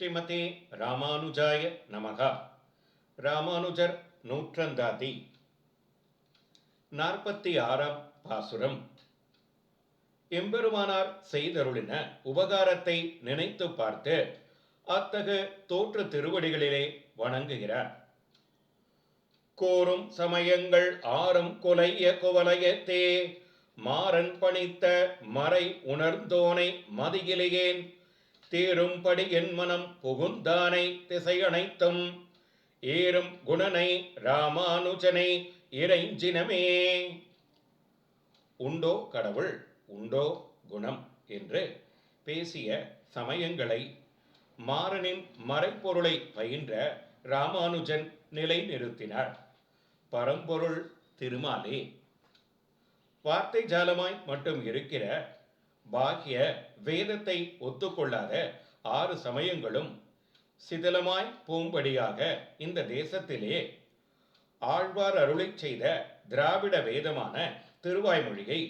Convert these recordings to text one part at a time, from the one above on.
ஸ்ரீமதே ராமானுஜாய நமகா. ராமானுஜர் நூற்றந்தாதி. நாற்பத்தி ஆறாம் பாசுரம். எம்பெருமானார் செய்தருளின உபகாரத்தை நினைத்து பார்த்து அத்தகு தோற்று திருவடிகளிலே வணங்குகிறார். கோரும் சமயங்கள் ஆறும் கொலைய குவலயத்தே மாறன் பணித்த மறை உணர்ந்தோனை மதியிலேயேன் தீரும்படி என் மனம் புகுந்தானை திசையனைத்தும் ஏறும் குணனை ராமானுஜனை இறைஞ்சினமே. உண்டோ கடவுள் உண்டோ குணம் என்று பேசிய சமயங்களை மாறனின் மறைப்பொருளை பயின்ற ராமானுஜன் நிலை நிறுத்தினார் பரம்பொருள் திருமாலே. வார்த்தை ஜாலமாய் மட்டும் இருக்கிற பாக்கிய வேதத்தை ஒத்துக்கொள்ளாத ஆறு சமயங்களும் சிதிலமாய் போகும்படியாக இந்த தேசத்திலே ஆழ்வார் அருளைச் செய்த திராவிட வேதமான திருவாய்மொழியை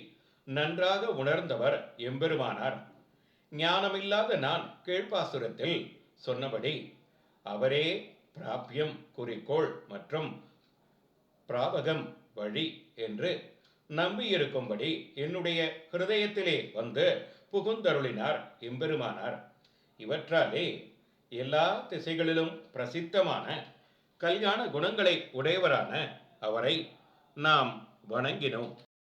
நன்றாக உணர்ந்தவர் எம்பெருமானார். ஞானமில்லாத நான் கீழ்ப்பாசுரத்தில் சொன்னபடி அவரே பிராபியம் குறிக்கோள் மற்றும் பிராபகம் வழி என்று நம்பியிருக்கும்படி என்னுடைய ஹிருதயத்திலே வந்து புகுந்தருளினார் எம்பெருமானார். இவற்றாலே எல்லா திசைகளிலும் பிரசித்தமான கல்யாண குணங்களை உடையவரான அவரை நாம் வணங்கினோம்.